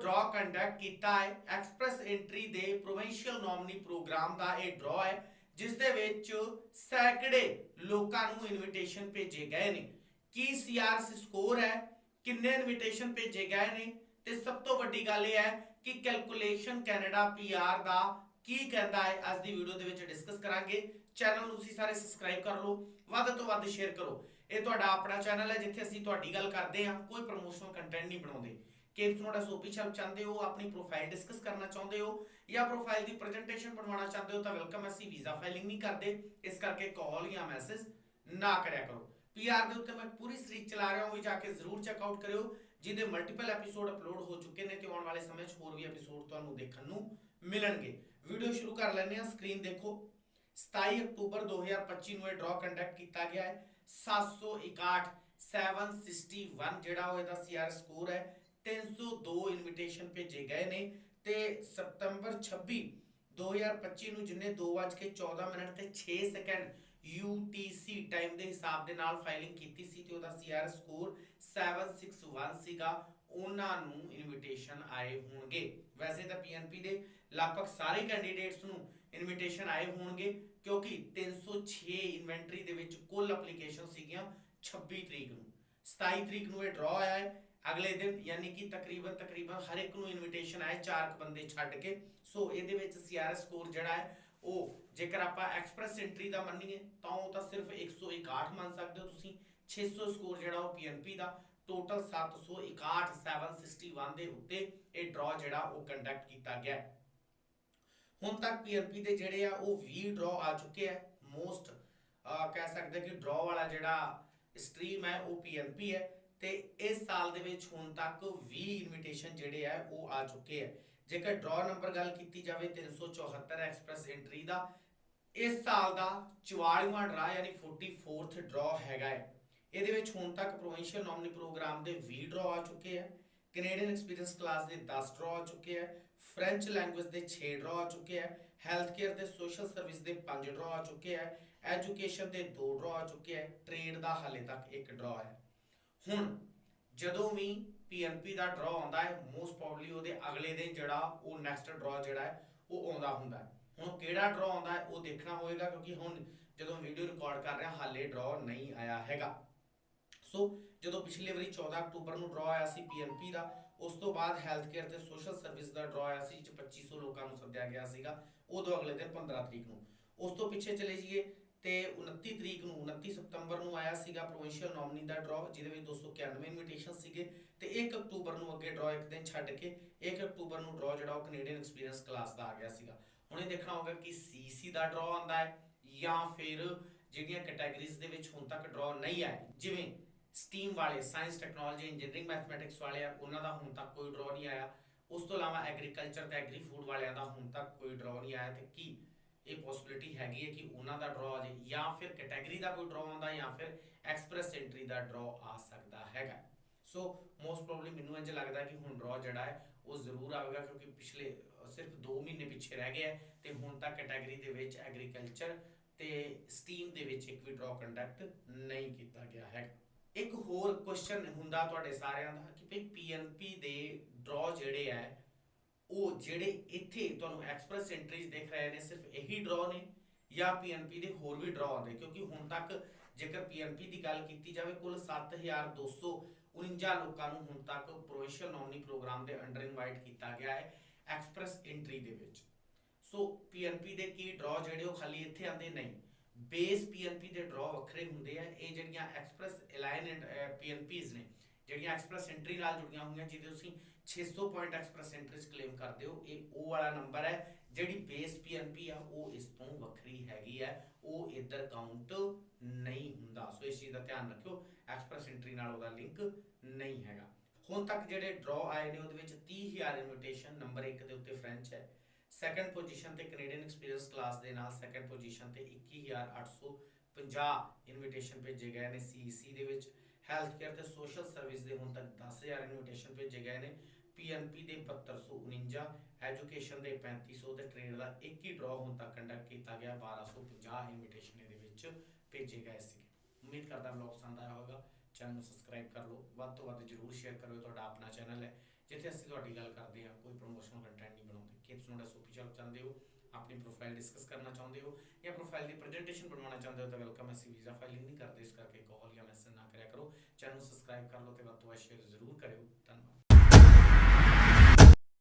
ਡਰਾ ਕੰਡਕਟ ਕੀਤਾ ਹੈ। ਐਕਸਪ੍ਰੈਸ ਐਂਟਰੀ ਦੇ ਪ੍ਰੋਵਿੰਸ਼ੀਅਲ ਨੋਮਨੀ ਪ੍ਰੋਗਰਾਮ ਦਾ ਇਹ ਡਰਾ ਹੈ, ਜਿਸ ਦੇ ਵਿੱਚ ਸੈਂਕੜੇ ਲੋਕਾਂ ਨੂੰ ਇਨਵੀਟੇਸ਼ਨ ਭੇਜੇ ਗਏ ਨੇ। ਕੀ ਸੀਆਰਸੀ ਸਕੋਰ ਹੈ? ਕਿੰਨੇ ਇਨਵੀਟੇਸ਼ਨ ਭੇਜੇ ਗਏ ਨੇ? ਤੇ ਸਭ ਤੋਂ ਵੱਡੀ ਗੱਲ ਇਹ ਹੈ ਕਿ ਕੈਲਕੂਲੇਸ਼ਨ ਕੈਨੇਡਾ ਪੀਆਰ ਦਾ ਕੀ ਕਹਿੰਦਾ ਹੈ, ਅੱਜ ਦੀ ਵੀਡੀਓ ਦੇ ਵਿੱਚ ਡਿਸਕਸ ਕਰਾਂਗੇ। ਚੈਨਲ ਨੂੰ ਤੁਸੀਂ ਸਾਰੇ ਸਬਸਕ੍ਰਾਈਬ ਕਰ ਲਓ, ਵੱਧ ਤੋਂ ਵੱਧ ਸ਼ੇਅਰ ਕਰੋ। ਇਹ ਤੁਹਾਡਾ ਆਪਣਾ ਚੈਨਲ ਹੈ, ਜਿੱਥੇ ਅਸੀਂ ਤੁਹਾਡੀ ਗੱਲ ਕਰਦੇ ਹਾਂ, ਕੋਈ ਪ੍ਰੋਮੋਸ਼ਨਲ ਕੰਟੈਂਟ ਨਹੀਂ ਬਣਾਉਂਦੇ। ਕੇਪਸ ਨੋਟ ਐਸਓਪੀ ਛਾਪ ਚਾਹੁੰਦੇ ਹੋ, ਆਪਣੀ ਪ੍ਰੋਫਾਈਲ ਡਿਸਕਸ ਕਰਨਾ ਚਾਹੁੰਦੇ ਹੋ ਜਾਂ ਪ੍ਰੋਫਾਈਲ ਦੀ ਪ੍ਰੈਜੈਂਟੇਸ਼ਨ ਬਣਵਾਉਣਾ ਚਾਹੁੰਦੇ ਹੋ ਤਾਂ ਵੈਲਕਮ ਅਸੀਂ ਵੀਜ਼ਾ ਫਾਈਲਿੰਗ ਨਹੀਂ ਕਰਦੇ। ਇਸ ਕਰਕੇ ਕਾਲ ਜਾਂ ਮੈਸੇਜ ਨਾ ਕਰਿਆ ਕਰੋ। ਪੀਆਰ ਦੇ ਉੱਤੇ ਮੈਂ ਪੂਰੀ ਸੀਰੀਜ਼ ਚਲਾ ਰਿਹਾ ਹਾਂ ਵੀ ਜਾ ਕੇ ਜ਼ਰੂਰ ਚੈੱਕ ਆਊਟ ਕਰਿਓ, ਜਿਹਦੇ ਮਲਟੀਪਲ ਐਪੀਸੋਡ ਅਪਲੋਡ ਹੋ ਚੁੱਕੇ ਨੇ ਤੇ ਆਉਣ ਵਾਲੇ ਸਮੇਂ 'ਚ ਹੋਰ ਵੀ ਐਪੀਸੋਡ ਤੁਹਾਨੂੰ ਦੇਖਣ ਨੂੰ ਮਿਲਣਗੇ। ਵੀਡੀਓ ਸ਼ੁਰੂ ਕਰ ਲੈਂਦੇ ਹਾਂ ਸਕਰੀਨ ਦੇਖੋ। 27 ਅਕਤੂਬਰ 2025 ਨੂੰ ਇਹ ਡਰਾ ਕੰਡਕਟ ਕੀਤਾ ਗਿਆ ਹੈ। 761 761 ਜਿਹੜਾ ਉਹ ਇਹਦਾ ਸੀਆਰ ਸਕੋਰ ਹੈ। 302 ਇਨਵੀਟੇਸ਼ਨ ਭੇਜੇ ਗਏ ਨੇ ਤੇ ਸਤੰਬਰ 26 2025 ਨੂੰ ਜਿੰਨੇ 2:14 ਮਿੰਟ ਤੇ 6 ਸੈਕਿੰਡ UTC ਟਾਈਮ ਦੇ ਹਿਸਾਬ ਦੇ ਨਾਲ ਫਾਈਲਿੰਗ ਕੀਤੀ ਸੀ ਤੇ ਉਹਦਾ ਸੀਆਰ ਸਕੋਰ 761 ਸੀਗਾ, ਉਹਨਾਂ ਨੂੰ ਇਨਵੀਟੇਸ਼ਨ ਆਏ ਹੋਣਗੇ। ਵੈਸੇ ਤਾਂ PNP ਦੇ ਲਗਭਗ ਸਾਰੇ ਕੈਂਡੀਡੇਟਸ ਨੂੰ ਇਨਵੀਟੇਸ਼ਨ ਆਏ ਹੋਣਗੇ, ਕਿਉਂਕਿ 306 ਇਨਵੈਂਟਰੀ ਦੇ ਵਿੱਚ ਕੁੱਲ ਐਪਲੀਕੇਸ਼ਨ ਸੀਗੀਆਂ 26 ਤਰੀਕ ਨੂੰ। 27 ਤਰੀਕ ਨੂੰ ਇਹ ਡਰਾ ਆਇਆ ਹੈ ਅਗਲੇ ਦਿਨ ਯਾਨੀ ਕਿ ਤਕਰੀਬਨ ਤਕਰੀਬਨ ਹਰ ਇੱਕ ਨੂੰ ਇਨਵੀਟੇਸ਼ਨ ਆਏ ਚਾਰ ਕੁ ਬੰਦੇ ਛੱਡ ਕੇ। ਸੋ ਇਹਦੇ ਵਿੱਚ ਸੀਆਰਐਸ ਸਕੋਰ ਜਿਹੜਾ ਹੈ, ਉਹ ਜੇਕਰ ਆਪਾਂ ਐਕਸਪ੍ਰੈਸ ਐਂਟਰੀ ਦਾ ਮੰਨੀਏ, ਤਾਂ ਉਹ ਤਾਂ ਸਿਰਫ 161 ਮੰਨ ਸਕਦੇ ਹੋ ਤੁਸੀਂ। 600 ਸਕੋਰ ਜਿਹੜਾ ਉਹ ਪੀਐਨਪੀ ਦਾ। ਟੋਟਲ 761 761 ਦੇ ਉੱਤੇ ਇਹ ਡਰਾ ਜਿਹੜਾ ਉਹ ਕੰਡਕਟ ਕੀਤਾ ਗਿਆ ਹੁਣ ਤੱਕ ਪੀਐਨਪੀ ਦੇ ਜਿਹੜੇ ਆ, ਉਹ 20 ਡਰਾ ਆ ਚੁੱਕੇ ਆ। ਮੋਸਟ ਕਹਿ ਸਕਦੇ ਕਿ ਡਰਾ ਵਾਲਾ ਜਿਹੜਾ ਸਟ੍ਰੀਮ ਹੈ, ਉਹ ਪੀਐਨਪੀ ਹੈ। ਤੇ ਇਸ ਸਾਲ ਦੇ ਵਿੱਚ ਹੁਣ ਤੱਕ 20 ਇਨਵੀਟੇਸ਼ਨ ਜਿਹੜੇ ਆ, ਉਹ ਆ ਚੁੱਕੇ ਆ। ਜੇਕਰ ਡਰਾ ਨੰਬਰ ਗੱਲ ਕੀਤੀ ਜਾਵੇ 374 ਐਕਸਪ੍ਰੈਸ ਐਂਟਰੀ ਦਾ, ਇਸ ਸਾਲ ਦਾ 44ਵਾਂ ਡਰਾ ਯਾਨੀ 44th ਡਰਾ ਹੈਗਾ ਹੈ। ਇਹਦੇ ਵਿੱਚ ਹੁਣ ਤੱਕ ਪ੍ਰੋਵਿੰਸ਼ੀਅਲ ਨੋਮਨੀ ਪ੍ਰੋਗਰਾਮ ਦੇ 20 ਡਰਾ ਆ ਚੁੱਕੇ ਆ ਕੈਨੇਡੀਅਨ ਐਕਸਪੀਰੀਅੰਸ ਕਲਾਸ ਦੇ 10 ਡਰਾ ਆ ਚੁੱਕੇ ਆ ਫ੍ਰੈਂਚ ਲੈਂਗੁਏਜ ਦੇ 6 ਡਰਾ ਆ ਚੁੱਕੇ ਆ ਹੈਲਥ ਕੇਅਰ ਦੇ ਸੋਸ਼ਲ ਸਰਵਿਸ ਦੇ 5 ਡਰਾ ਆ ਚੁੱਕੇ ਆ ਐਜੂਕੇਸ਼ਨ ਦੇ 2 ਡਰਾ ਆ ਚੁੱਕੇ ਆ ਟ੍ਰੇਡ ਦਾ ਹਾਲੇ ਤੱਕ ਇੱਕ ਡਰਾ ਹੈ ਹੁਣ ਜਦੋਂ ਵੀ ਪੀਐਨਪੀ ਦਾ ਡਰਾ ਆਉਂਦਾ ਹੈ ਮੋਸਟ ਪ੍ਰੋਬਬਲੀ ਉਹਦੇ ਅਗਲੇ ਦਿਨ ਜਿਹੜਾ ਉਹ ਨੈਕਸਟ ਡਰਾ ਜਿਹੜਾ ਹੈ, ਉਹ ਆਉਂਦਾ ਹੁੰਦਾ ਹੈ। ਹੁਣ ਕਿਹੜਾ ਡਰਾ ਆਉਂਦਾ ਹੈ, ਉਹ ਦੇਖਣਾ ਹੋਏਗਾ ਕਿਉਂਕਿ ਹੁਣ ਜਦੋਂ ਵੀਡੀਓ ਰਿਕਾਰਡ ਕਰ ਰਿਹਾ, ਹਾਲੇ ਡਰਾ ਨਹੀਂ ਆਇਆ ਹੈਗਾ। ਸੋ ਜਦੋਂ ਪਿਛਲੇ ਵਾਰੀ 14 ਅਕਤੂਬਰ ਨੂੰ ਡਰਾ ਆਇਆ ਸੀ ਪੀਐਨਪੀ ਦਾ, ਉਸ ਤੋਂ ਬਾਅਦ ਹੈਲਥ ਕੇਅਰ ਤੇ ਸੋਸ਼ਲ ਸਰਵਿਸ ਦਾ ਡਰਾ ਆਇਆ ਸੀ ਜਿਸ 2500 ਲੋਕਾਂ ਨੂੰ ਸੱਦਿਆ ਗਿਆ ਸੀਗਾ, ਉਦੋਂ ਅਗਲੇ ਦਿਨ 15 ਤਰੀਕ ਨੂੰ। ਉਸ ਤੋਂ ਪਿੱਛੇ ਚਲੇ ਜਾਈਏ ਤੇ 29 ਤਰੀਕ ਨੂੰ 29 ਸਤੰਬਰ ਨੂੰ ਆਇਆ ਸੀਗਾ ਪ੍ਰੋਵਿੰਸ਼ੀਅਲ ਨੋਮਨੀ ਦਾ ਡਰਾ ਜਿਹਦੇ ਵਿੱਚ 291 ਇਨਵੀਟੇਸ਼ਨ ਸੀਗੇ ਤੇ 1 ਅਕਤੂਬਰ ਨੂੰ ਅੱਗੇ ਡਰਾ ਇੱਕ ਦਿਨ ਛੱਡ ਕੇ 1 ਅਕਤੂਬਰ ਨੂੰ ਡਰਾ ਜਿਹੜਾ ਉਹ ਕੈਨੇਡੀਅਨ ਐਕਸਪੀਰੀਅੰਸ ਕਲਾਸ ਦਾ ਆ ਗਿਆ ਸੀਗਾ। ਹੁਣ ਇਹ ਦੇਖਣਾ ਹੋਗਾ ਕਿ ਸੀਸੀ ਦਾ ਡਰਾ ਆਉਂਦਾ ਹੈ ਜਾਂ ਫਿਰ ਜਿਹੜੀਆਂ ਕੈਟਾਗਰੀਜ਼ ਦੇ ਵਿੱਚ ਹੁਣ ਤੱਕ ਡਰਾ ਨਹੀਂ ਆਏ, ਜਿਵੇਂ ਸਟੀਮ ਵਾਲੇ ਸਾਇੰਸ ਟੈਕਨੋਲੋਜੀ ਇੰਜੀਨੀਅਰਿੰਗ ਮੈਥਮੈਟਿਕਸ ਵਾਲੇ ਆ, ਉਹਨਾਂ ਦਾ ਹੁਣ ਤੱਕ ਕੋਈ ਡਰਾ ਨਹੀਂ ਆਇਆ। ਉਸ ਤੋਂ ਇਲਾਵਾ ਐਗਰੀਕਲਚਰ ਤੇ ਐਗਰੀ ਫੂਡ ਵਾਲਿਆਂ ਦਾ ਹੁਣ ਤੱਕ ਕੋਈ ਡਰਾ ਨਹੀਂ ਆਇਆ ਤੇ ਕੀ ਇਹ ਪੋਸਿਬਿਲਿਟੀ ਹੈਗੀ ਹੈ ਕਿ ਉਹਨਾਂ ਦਾ ਡਰਾ ਆ ਜਾਏ, ਜਾਂ ਫਿਰ ਕੈਟਾਗਰੀ ਦਾ ਕੋਈ ਡਰਾ ਆਉਂਦਾ, ਜਾਂ ਫਿਰ ਐਕਸਪ੍ਰੈਸ ਐਂਟਰੀ ਦਾ ਡਰਾ ਆ ਸਕਦਾ ਹੈਗਾ। ਸੋ ਮੋਸਟ ਪ੍ਰੋਬਬਲੀ ਮੈਨੂੰ ਇੰਜ ਲੱਗਦਾ ਕਿ ਹੁਣ ਡਰਾ ਜਿਹੜਾ ਹੈ, ਉਹ ਜ਼ਰੂਰ ਆਵੇਗਾ, ਕਿਉਂਕਿ ਪਿਛਲੇ ਸਿਰਫ 2 ਮਹੀਨੇ ਪਿੱਛੇ ਰਹਿ ਗਏ ਹੈ, ਤੇ ਹੁਣ ਤੱਕ ਕੈਟਾਗਰੀ ਦੇ ਵਿੱਚ ਐਗਰੀਕਲਚਰ ਤੇ ਸਟੀਮ ਦੇ ਵਿੱਚ ਇੱਕ ਵੀ ਡਰਾ ਕੰਡਕਟ ਨਹੀਂ ਕੀਤਾ ਗਿਆ ਹੈ ਇੱਕ ਹੋਰ ਕੁਐਸਚਨ ਹੁੰਦਾ ਤੁਹਾਡੇ ਸਾਰਿਆਂ ਦਾ, ਕਿ ਭਈ ਪੀਐਨਪੀ ਦੇ ਡਰਾ ਜਿਹੜੇ ਹੈ ਉਹ ਜਿਹੜੇ ਇੱਥੇ ਤੁਹਾਨੂੰ ਐਕਸਪ੍ਰੈਸ ਐਂਟਰੀਜ਼ ਦਿਖ ਰਹੇ ਨੇ, ਸਿਰਫ ਇਹੀ ਡਰਾ ਨੇ, ਜਾਂ ਪੀਐਨਪੀ ਦੇ ਹੋਰ ਵੀ ਡਰਾ ਆਉਂਦੇ, ਕਿਉਂਕਿ ਹੁਣ ਤੱਕ ਜੇਕਰ ਪੀਐਨਪੀ ਦੀ ਗੱਲ ਕੀਤੀ ਜਾਵੇ, ਕੁੱਲ 7249 ਲੋਕਾਂ ਨੂੰ ਹੁਣ ਤੱਕ ਪ੍ਰੋਵਿੰਸ਼ੀਅਲ ਨੋਮਨੀ ਪ੍ਰੋਗਰਾਮ ਦੇ ਅੰਡਰ ਇਨਵਾਈਟ ਕੀਤਾ ਗਿਆ ਹੈ ਐਕਸਪ੍ਰੈਸ ਐਂਟਰੀ ਦੇ ਵਿੱਚ। ਸੋ ਪੀਐਨਪੀ ਦੇ ਕੀ ਡਰਾ ਜਿਹੜੇ ਉਹ ਖਾਲੀ ਇੱਥੇ ਆਉਂਦੇ? ਨਹੀਂ। ਬੇਸ ਪੀਐਨਪੀ ਦੇ ਡਰਾ ਵੱਖਰੇ ਹੁੰਦੇ ਆ। ਇਹ ਜਿਹੜੀਆਂ ਐਕਸਪ੍ਰੈਸ ਅਲਾਈਨ ਐਂਡ ਪੀਐਨਪੀਜ਼ ਨੇ, ਜਿਹੜੀਆਂ ਐਕਸਪ੍ਰੈਸ ਐਂਟਰੀ ਨਾਲ ਜੁੜੀਆਂ ਹੋਈਆਂ, ਜਿਹਦੇ ਤੁਸੀਂ 600 ਪੁਆਇੰਟ ਐਕਸਪ੍ਰੈਸ ਐਂਟਰੀਜ਼ ਕਲੇਮ ਕਰਦੇ ਹੋ ਇਹ ਉਹ ਵਾਲਾ ਨੰਬਰ ਹੈ ਜਿਹੜੀ ਬੇਸ ਪੀਐਨਪੀ ਆ, ਉਹ ਇਸ ਤੋਂ ਵੱਖਰੀ ਹੈਗੀ ਹੈ। ਉਹ ਇੱਧਰ ਕਾਊਂਟ ਨਹੀਂ ਹੁੰਦਾ। ਸੋ ਇਸ ਚੀਜ਼ ਦਾ ਧਿਆਨ ਰੱਖਿਓ। ਐਕਸਪ੍ਰੈਸ ਐਂਟਰੀ ਨਾਲ ਉਹਦਾ ਲਿੰਕ ਨਹੀਂ ਹੈਗਾ। ਹੁਣ ਤੱਕ ਜਿਹੜੇ ਡਰਾ ਆਏ ਨੇ, ਉਹਦੇ ਵਿੱਚ 30000 ਇਨਵੀਟੇਸ਼ਨ ਨੰਬਰ 1 ਦੇ ਉੱਤੇ ਫ੍ਰੈਂਚ ਹੈ। ਸੈਕੰਡ ਪੋਜੀਸ਼ਨ ਤੇ ਕੈਨੇਡੀਅਨ ਐਕਸਪੀਰੀਅੰਸ ਕਲਾਸ ਦੇ ਨਾਲ ਸੈਕੰਡ ਪੋਜੀਸ਼ਨ ਤੇ 21850 ਇਨਵੀਟੇਸ਼ਨ ਭੇਜੇ ਗਏ ਨੇ ਸੀਈਸੀ ਦੇ ਵਿੱਚ। ਹੈਲਥ ਕੇਅਰ ਤੇ ਸੋਸ਼ਲ ਸਰਵਿਸ ਦੇ ਹੁਣ ਤੱਕ 10000 ਇਨਵੀਟੇਸ਼ਨ ਭੇਜੇ ਗਏ ਨੇ। ਪੀਐਨਪੀ ਦੇ 7249 ਐਜੂਕੇਸ਼ਨ ਦੇ 3500 ਤੇ ਟ੍ਰੇਡ ਦਾ ਇੱਕ ਹੀ ਡਰਾ ਹੁਣ ਤੱਕ ਕੰਡਕਟ ਕੀਤਾ ਗਿਆ। 1250 ਇਨਵੀਟੇਸ਼ਨ ਇਹਦੇ ਵਿੱਚ ਭੇਜੇ ਗਏ ਸੀਗੇ। ਉਮੀਦ ਕਰਦਾ ਵਲੌਗ ਪਸੰਦ ਆਇਆ ਹੋਵੇਗਾ। ਚੈਨਲ ਨੂੰ ਸਬਸਕ੍ਰਾਈਬ ਕਰ ਲਓ। ਵੱਧ ਤੋਂ ਵੱਧ ਜਰੂਰ ਸ਼ੇਅਰ ਕਰੋ ਤੁਹਾਡਾ ਆਪਣਾ ਚੈਨਲ ਹੈ। ਜਿੱਥੇ ਅਸੀਂ ਤੁਹਾਡੀ ਗੱਲ ਕਰਦੇ ਹਾਂ, ਕੋਈ ਪ੍ਰੋਮੋਸ਼ਨਲ ਕੰਟੈਂਟ ਨਹੀਂ ਬਣਾਉਂਦੇ। ਕਿ ਤੁਸੀਂ ਸਾਡਾ ਸੋਪੀ ਚੱਲ ਚਾਹੁੰਦੇ ਹੋ। ਆਪਣੀ ਪ੍ਰੋਫਾਈਲ ਡਿਸਕਸ ਕਰਨਾ ਚਾਹੁੰਦੇ ਹੋ ਜਾਂ ਪ੍ਰੋਫਾਈਲ ਦੀ ਪ੍ਰੈਜੈਂਟੇਸ਼ਨ ਬਣਵਾਉਣਾ ਚਾਹੁੰਦੇ ਹੋ ਤਾਂ ਵੈਲਕਮ ਅਸੀਂ ਵੀਜ਼ਾ ਫਾਈਲਿੰਗ ਨਹੀਂ ਕਰਦੇ, ਇਸ ਕਰਕੇ ਕਾਲ ਜਾਂ ਮੈਸੇਜ ਨਾ ਕਰਿਆ ਕਰੋ। ਚੈਨਲ ਸਬਸਕ੍ਰਾਈਬ ਕਰ ਲਓ ਤੇ ਵੱਧ ਤੋਂ ਵੱਧ ਸ਼ੇਅਰ ਜ਼ਰੂਰ ਕਰਿਓ। ਧੰਨਵਾਦ।